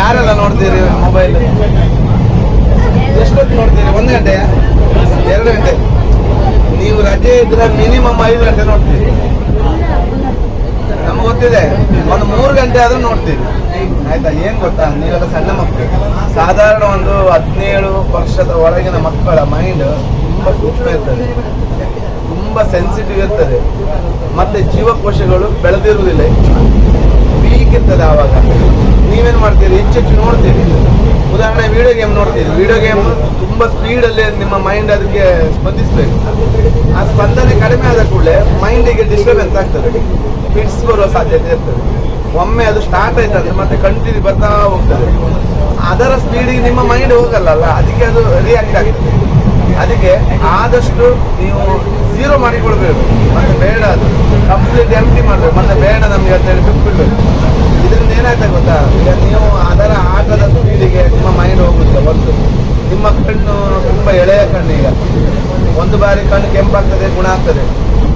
ಯಾರೆಲ್ಲ ನೋಡ್ತೀರಿ ಮೊಬೈಲ್ ಎಷ್ಟೊತ್ತು ನೋಡ್ತೀರಿ? ಒಂದು ಗಂಟೆ ಎರಡು ಗಂಟೆ. ನೀವು ರಜೆ ಇದ್ರೆ ಮಿನಿಮಮ್ ಐದು ಗಂಟೆ ನೋಡ್ತೀರಿ. ನಮ್ಗೆ ಗೊತ್ತಿದೆ, ಒಂದು ಮೂರು ಗಂಟೆ ಆದ್ರೂ ನೋಡ್ತೀವಿ ಆಯ್ತಾ? ಏನ್ ಗೊತ್ತಾ? ನೀವೆಲ್ಲ ಸಣ್ಣ ಮಕ್ಕಳು ಸಾಧಾರಣ ಒಂದು ಹದಿನೇಳು ವರ್ಷದ ಒಳಗಿನ ಮಕ್ಕಳ ಮೈಂಡ್ ತುಂಬಾ ಸೂಕ್ಷ್ಮ ಇರ್ತದೆ. ತುಂಬಾ ಸೆನ್ಸಿಟಿವ್ ಇರ್ತದೆ. ಮತ್ತೆ ಜೀವಕೋಶಗಳು ಬೆಳೆದಿರುವುದಿಲ್ಲ ವೀಕ್ ಇರ್ತದೆ ಆವಾಗ. ನೀವೇನು ಮಾಡ್ತೀರಿ? ಹೆಚ್ಚೆಚ್ಚು ನೋಡ್ತೀರಿ. ಉದಾಹರಣೆ ವಿಡಿಯೋ ಗೇಮ್ ನೋಡ್ತೀರಿ. ವಿಡಿಯೋ ಗೇಮ್ ತುಂಬಾ ಸ್ಪೀಡ್ ಅಲ್ಲಿ ನಿಮ್ಮ ಮೈಂಡ್ ಅದಕ್ಕೆ ಸ್ಪಂದಿಸಬೇಕು. ಆ ಸ್ಪಂದನೆ ಕಡಿಮೆ ಆದ ಕೂಡಲೇ ಮೈಂಡಿಗೆ ಡಿಸ್ಟರ್ಬೆನ್ಸ್ ಆಗ್ತದೆ. ಫಿಟ್ಸ್ ಬರುವ ಸಾಧ್ಯತೆ ಇರ್ತದೆ. ಒಮ್ಮೆ ಅದು ಸ್ಟಾರ್ಟ್ ಆಯ್ತಂದ್ರೆ ಮತ್ತೆ ಕಂಟಿನ್ಯೂ ಬರ್ತಾ ಹೋಗ್ತದೆ. ಅದರ ಸ್ಪೀಡಿಗೆ ನಿಮ್ಮ ಮೈಂಡ್ ಹೋಗಲ್ಲ ಅದಕ್ಕೆ ಅದು ರಿಯಾಕ್ಟ್ ಆಗ್ತದೆ. ಅದಕ್ಕೆ ಆದಷ್ಟು ನೀವು ಝೀರೋ ಮಾಡಿಕೊಳ್ಬೇಕು ಮತ್ತೆ ಬೇಡ ಅದು. ಕಂಪ್ಲೀಟ್ ಎಂಟಿ ಮಾಡಬೇಕು. ಮತ್ತೆ ಬೇಡ ನಮ್ಗೆ ಅಂತ ಹೇಳಿ ಬಿಟ್ಬಿಡ್ಬೇಕು ಇದರಿಂದ ಏನಾಗ್ತದೆ ಗೊತ್ತಾ? ಈಗ ನೀವು ಅದರ ಆಟದ ಸ್ಪೀಡಿಗೆ ನಿಮ್ಮ ಮೈಂಡ್ ಹೋಗುತ್ತೆ ಒಂದು ನಿಮ್ಮ ಕಣ್ಣು ತುಂಬ ಎಳೆಯ ಕಣ್ಣು ಈಗ. ಒಂದು ಬಾರಿ ಕಣ್ಣು ಕೆಂಪಾಗ್ತದೆ ಗುಣ ಆಗ್ತದೆ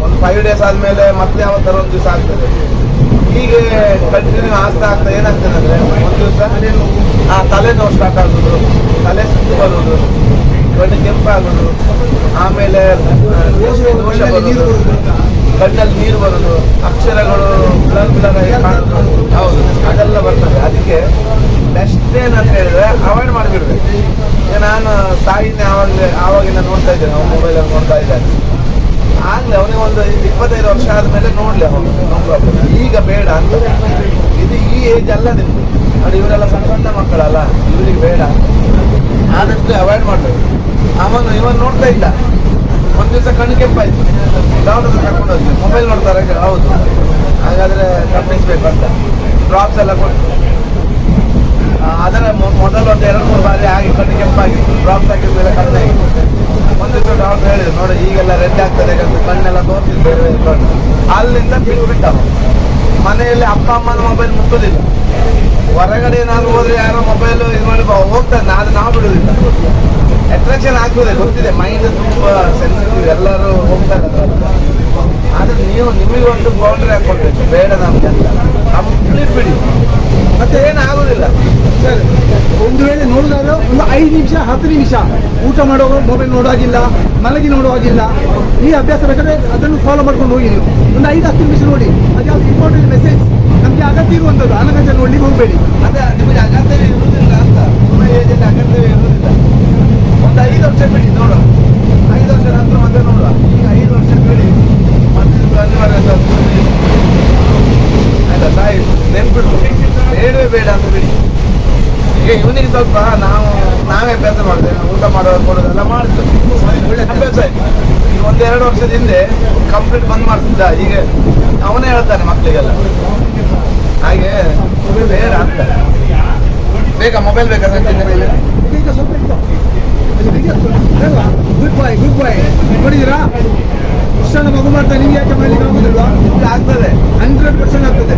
ಒಂದು ಫೈವ್ ಡೇಸ್ ಆದ್ಮೇಲೆ ಮತ್ತೆ ಯಾವ ಥರ ಒಂದು ದಿವಸ ಆಗ್ತದೆ. ಹೀಗೆ ಕಂಟಿನ್ಯೂ ಆಗ್ತಾ ಆಗ್ತಾ ಏನಾಗ್ತದೆ ಅಂದರೆ, ಒಂದು ದಿವಸ ಆ ತಲೆನೋವು ಸ್ಟಾರ್ಟ್ ಆಗೋದು, ತಲೆ ಸುತ್ತು ಬರುವುದು ಕಣ್ಣು ಕೆಂಪಾಗೋದು, ಆಮೇಲೆ ಕಣ್ಣಲ್ಲಿ ನೀರು ಬರೋದು, ಅಕ್ಷರಗಳು ಬ್ಲರ್ ಬ್ಲರ್ ಆಗಿ ಕಾಣೋದು ಹೌದು, ಅದೆಲ್ಲ ಬರ್ತದೆ. ಅದಕ್ಕೆ ಬೆಸ್ಟ್ ಏನಂತ ಹೇಳಿದ್ರೆ ಅವಾಯ್ಡ್ ಮಾಡಿಬಿಡ್ಬೇಕು ನಾನು ತಾಯಿನೇ ಆವಾಗಲೇ, ಆವಾಗಿಂದ ನೋಡ್ತಾ ಇದ್ದೇನೆ, ಅವ್ನು ಮೊಬೈಲಲ್ಲಿ ನೋಡ್ತಾ ಇದ್ದಾನೆ. ಆಗ್ಲೇ ಅವನಿಗೆ ಒಂದು ಇಪ್ಪತ್ತೈದು ವರ್ಷ ಆದ್ಮೇಲೆ ನೋಡ್ಲಿ ಅವನು ಈಗ ಬೇಡ ಅಂತ. ಇದು ಈ ಏಜ್ ಅಲ್ಲ ನಿಮ್ದು ಅವ್ರು ಇವರೆಲ್ಲ ಸಣ್ಣ ಸಣ್ಣ ಮಕ್ಕಳಲ್ಲ, ಇವರಿಗೆ ಬೇಡ. ಆದಷ್ಟು ಅವಾಯ್ಡ್ ಮಾಡಬೇಕು. ಅವನು ಇವನ್ ನೋಡ್ತಾ ಇಲ್ಲ. ಒಂದ್ ದಿವಸ ಕಣ್ಣು ಕೆಂಪಾಯ್ತು. ಡಾಕ್ಟರ್ ಕರ್ಕೊಂಡು ಹೋಗ್ತೀವಿ ಮೊಬೈಲ್ ನೋಡ್ತಾರೆ. ಹೌದು. ಹಾಗಾದ್ರೆ ಗಮನಿಸ್ಬೇಕು ಅಂತ. ಡ್ರಾಪ್ಸ್ ಎಲ್ಲ ಕೊಟ್ಟು. ಅದರ ಮೊದಲು ಒಂದು ಎರಡು ಮೂರು ಬಾರಿ ಆಗಿ ಕಣ್ಣು ಕೆಂಪಾಗಿತ್ತು. ಡ್ರಾಪ್ಸ್ ಹಾಕಿದ್ಮೇಲೆ ಕಣ್ಣಾಗಿತ್ತು ಒಂದು ದಿವಸ ಡಾಕ್ಟರ್ ಹೇಳಿದ್ರು, ನೋಡಿ, ಈಗೆಲ್ಲ ರೆಡ್ ಆಗ್ತದೆ. ಕಣ್ಣೆಲ್ಲ ತೋರಿಸಿದ್ದೇವೆ ಕಣ್ಣು. ಅಲ್ಲಿಂದ ಬಿಟ್ಟು ಬಿಟ್ಟ ಮನೆಯಲ್ಲಿ ಅಪ್ಪ, ಅಮ್ಮನ ಮೊಬೈಲ್ ಮುಟ್ಟುದಿಲ್ಲ. ಹೊರಗಡೆ ಏನಾದ್ರು ಹೋದ್ರೆ ಯಾರೋ ಮೊಬೈಲ್ ಇದು ಮಾಡಿ ಹೋಗ್ತಾನೆ ಅದು ನಾವು ಬಿಡುದಿಲ್ಲ. ಅಟ್ರಾಕ್ಷನ್ ಆಗ್ತದೆ ಗೊತ್ತಿದೆ. ಮೈಂಡ್ ತುಂಬಾ ಸೆನ್ಸಿಟಿವ್ ಎಲ್ಲರೂ ಹೋಗ್ತಾರೆ ಆದರೆ ಆದ್ರೆ ನೀವು ನಿಮಗೆ ಒಂದು ಬೌಂಡ್ರಿ ಹಾಕೊಳ್ಬೇಕು. ಬೇಡ ನಮ್ಗೆ ಅಂತ. ಕಂಪ್ಲೀಟ್ ಬಿಡಿ. ಮತ್ತೆ ಏನಾಗುದಿಲ್ಲ ಸರಿ, ಒಂದು ವೇಳೆ ನೋಡಿದಾಗ ಒಂದು ಐದು ನಿಮಿಷ, ಹತ್ತು ನಿಮಿಷ ಊಟ ಮಾಡುವಾಗ ಮೊಬೈಲ್ ನೋಡುವಾಗಿಲ್ಲ ಮಲಗಿ ನೋಡುವಾಗಿಲ್ಲ, ಈ ಅಭ್ಯಾಸ ಬೇಕಾದ್ರೆ ಅದನ್ನು ಫಾಲೋ ಮಾಡ್ಕೊಂಡು ಹೋಗಿ ನೀವು. ಒಂದು ಐದು, ಹತ್ತು ನಿಮಿಷ ನೋಡಿ. ಅದು ಯಾವ್ದು ಇಂಪಾರ್ಟೆಂಟ್ ಮೆಸೇಜ್ ನಮಗೆ ಅಗತ್ಯ ಇರುವಂಥದ್ದು ಅನಗತ್ಯ ನೋಡ್ಲಿಕ್ಕೆ ಹೋಗಬೇಡಿ. ಅದೇ, ನಿಮಗೆ ಅಗತ್ಯವೇ ಇರುವುದಿಲ್ಲ ಅಂತ. ನಿಮ್ಮ ಏಜಲ್ಲಿ ಅಗತ್ಯವೇ ಇರುವುದಿಲ್ಲ. ಒಂದು ಐದು ವರ್ಷ ಬಿಡಿ, ನೋಡುವ. ಐದು ವರ್ಷ ನಂತರ ಮತ್ತೆ ನೋಡುವ. ಈಗ ಐದು ವರ್ಷ ಬಿಡಿ. ಮತ್ತೆ. ಆಯ್ತಾ, ತಾಯಿ? ನೆನ್ಪಿಟ್ಟು ಬೇಡವೇ ಬೇಡ ಅಂತ ಬಿಡಿ. ಈಗ ಇವನಿಗೆ ಸ್ವಲ್ಪ ನಾವು, ನಾವೇ ಅಭ್ಯಾಸ ಮಾಡ್ತೇವೆ. ಊಟ ಮಾಡೋದು ಕೊಡೋದೆಲ್ಲ ಮಾಡ್ತೇವೆ. ಅಭ್ಯಾಸ ಈಗ ಒಂದೆರಡು ವರ್ಷದ ಹಿಂದೆ ಕಂಪ್ಲೀಟ್ ಬಂದ್ ಮಾಡ್ತಿದ್ದ. ಈಗ ಅವನೇ ಹೇಳ್ತಾನೆ ಮಕ್ಕಳಿಗೆಲ್ಲ. ಹಾಗೆ ಬೇಡ ಅಂತ ಬೇಗ ಮೊಬೈಲ್ ಬೇಕಾ ಸಂಜೆ ಮೇಲೆ? ಈಗ ಸ್ವಲ್ಪ ಆಗ್ತದೆ. ಗುಡ್ ಬಾಯ್ ಗುಡ್ ಬಾಯ್ ನೋಡಿದಿರಾ ಇಷ್ಟೊಂದು ಮಗು ಮಾಡ್ತಾ ನಿಮ್ಗೆ ಯಾಕೆ ಮಾಡ್ಲಿಕ್ಕೆ ಆಗೋದಿಲ್ವಾ? ಆಗ್ತದೆ. ಹಂಡ್ರೆಡ್ ಪರ್ಸೆಂಟ್ ಆಗ್ತದೆ.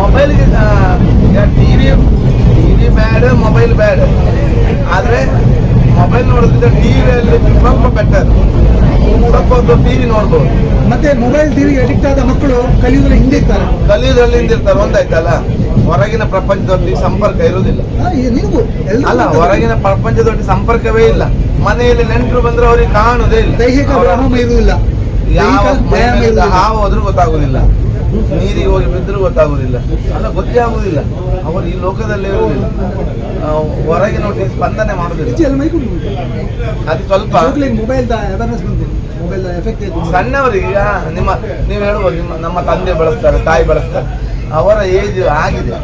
ಮೊಬೈಲ್ಗೆ T V bad mobile bad ಆದರೆ ಮೊಬೈಲ್ ನೋಡೋದ್ರಿಂದ ಟಿವಿಯಲ್ಲಿ ಸ್ವಲ್ಪ ಬೆಟರ್ ಸ್ವಲ್ಪ ಹೊತ್ತು ಟಿವಿ ನೋಡ್ಬೋದು. ಮತ್ತೆ ಮೊಬೈಲ್ ಟಿವಿಗೆ ಅಡಿಕ್ಟ್ ಆದ ಮಕ್ಕಳು ಕಲಿಯುವುದರಲ್ಲಿ ಹಿಂದೆ ಇರ್ತಾರೆ. ಕಲಿಯೋದ್ರಲ್ಲಿ ಹಿಂದಿರ್ತಾರೆ ಒಂದಾಯ್ತಲ್ಲ ಹೊರಗಿನ ಪ್ರಪಂಚದೊಟ್ಟಿಗೆ ಸಂಪರ್ಕ ಇರುವುದಿಲ್ಲ. ನೀವು ಅಲ್ಲ ಹೊರಗಿನ ಪ್ರಪಂಚದೊಟ್ಟಿಗೆ ಸಂಪರ್ಕವೇ ಇಲ್ಲ. ಮನೆಯಲ್ಲಿ ನೆಂಟರು ಬಂದ್ರೆ ಅವ್ರಿಗೆ ಕಾಣುವುದೇ ಇಲ್ಲ. ದೈಹಿಕ ವ್ಯಾಯಾಮ ಇರುವುದಿಲ್ಲ. ಯಾವ ಹಾವು ಹೋದ್ರೂ ಗೊತ್ತಾಗುದಿಲ್ಲ. ನೀರಿಗೆ ಹೋಗಿ ಬಿದ್ದರೂ ಗೊತ್ತಾಗುದಿಲ್ಲ. ಅಲ್ಲ ಗೊತ್ತೇ ಆಗುದಿಲ್ಲ. ಅವರು ಈ ಲೋಕದಲ್ಲಿ ಇರುವುದಿಲ್ಲ. ಹೊರಗಿನ ಸ್ಪಂದನೆ ಮಾಡುದಿಲ್ಲ. ಅದು ಸ್ವಲ್ಪ ಮೊಬೈಲ್ ಅವೇರ್ನೆಸ್ ಬಂದಿದೆ ಸಣ್ಣವರಿಗೆ ನಿಮ್ಮ, ನೀವು ಹೇಳ್ಬೋದು, ನಿಮ್ಮ, ನಮ್ಮ ತಂದೆ ಬಳಸ್ತಾರೆ, ತಾಯಿ ಬಳಸ್ತಾರೆ. ಅವರ ಏಜ್ ಆಗಿದೆ.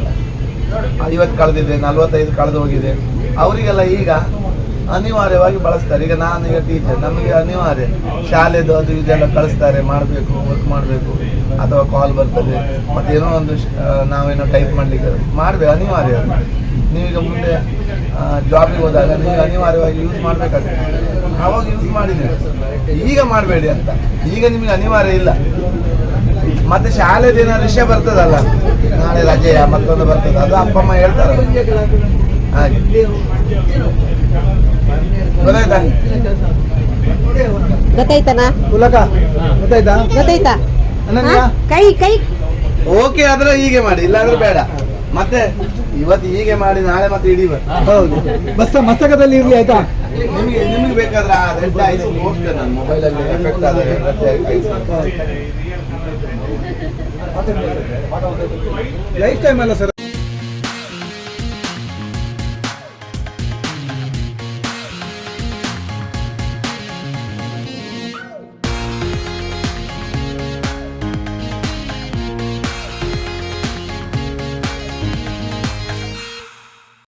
ಐವತ್ತು ಕಳೆದಿದೆ, ನಲ್ವತ್ತೈದು ಕಳೆದು ಹೋಗಿದೆ. ಅವರಿಗೆಲ್ಲ ಈಗ ಅನಿವಾರ್ಯವಾಗಿ ಬಳಸ್ತಾರೆ. ಈಗ ನಾನು ಈಗ ಟೀಚರ್ ನಮಗೆ ಅನಿವಾರ್ಯ. ಶಾಲೆದು ಅದು ಇದೆಲ್ಲ ಕಳಿಸ್ತಾರೆ, ಮಾಡಬೇಕು ವರ್ಕ್ ಮಾಡಬೇಕು, ಅಥವಾ ಕಾಲ್ ಬರ್ತದೆ. ಮತ್ತೇನೋ ಒಂದು ನಾವೇನೋ ಟೈಪ್ ಮಾಡಲಿಕ್ಕೆ ಮಾಡಬೇಕು, ಅನಿವಾರ್ಯ. ನೀವೀಗ ಮುಂದೆ ಜಾಬಿಗೆ ಹೋದಾಗ ನೀವು ಅನಿವಾರ್ಯವಾಗಿ ಯೂಸ್ ಮಾಡಬೇಕಾಗ್ತದೆ ಆವಾಗ ಯೂಸ್ ಮಾಡಿದೆ? ಈಗ ಮಾಡಬೇಡಿ ಅಂತ. ಈಗ ನಿಮಗೆ ಅನಿವಾರ್ಯ ಇಲ್ಲ. ಮತ್ತೆ ಶಾಲೆದ ಏನಾದ್ರು ವಿಷಯ ಬರ್ತದಲ್ಲ? ನಾಳೆ ರಜೆಯ ಮತ್ತೊಂದು ಬರ್ತದೆ? ಅದು ಅಪ್ಪ ಅಮ್ಮ ಹೇಳ್ತಾರೆ. ಹಾಗೆ. ಗೊತ್ತಾಯ್ತಾ? ಗೊತ್ತಾಯ್ತನಾ? ಗೊತ್ತಾಯ್ತಾ? ಗೊತ್ತಾಯ್ತಾ? ಅನನ್ಯ? ಕೈ ಕೈ. ಓಕೆ ಆದ್ರೆ ಹೀಗೆ ಮಾಡಿ. ಇಲ್ಲಾಂದ್ರೆ ಬೇಡ. ಮತ್ತೆ? ಇವತ್ತು ಹೀಗೆ ಮಾಡಿ ನಾಳೆ ಮತ್ತೆ ಇಡೀ ಹೌದು. ಬಸ್ ಮಸ್ತಕದಲ್ಲಿ ಇರ್ಲಿ ಆಯ್ತಾ? ನಿಮಗೆ ನಿಮಗೆ ಬೇಕಾದ್ರೆ ಆ ರೆಡ್ ಐಸ್ ನೋಡ್ತೇನೆ ನಾನು ಮೊಬೈಲಲ್ಲಿ ಎಫೆಕ್ಟ್ ಆದರೆ ಐಸ್ ಲೈಫ್ ಟೈಮ್ ಅಲ್ಲ ಸರ್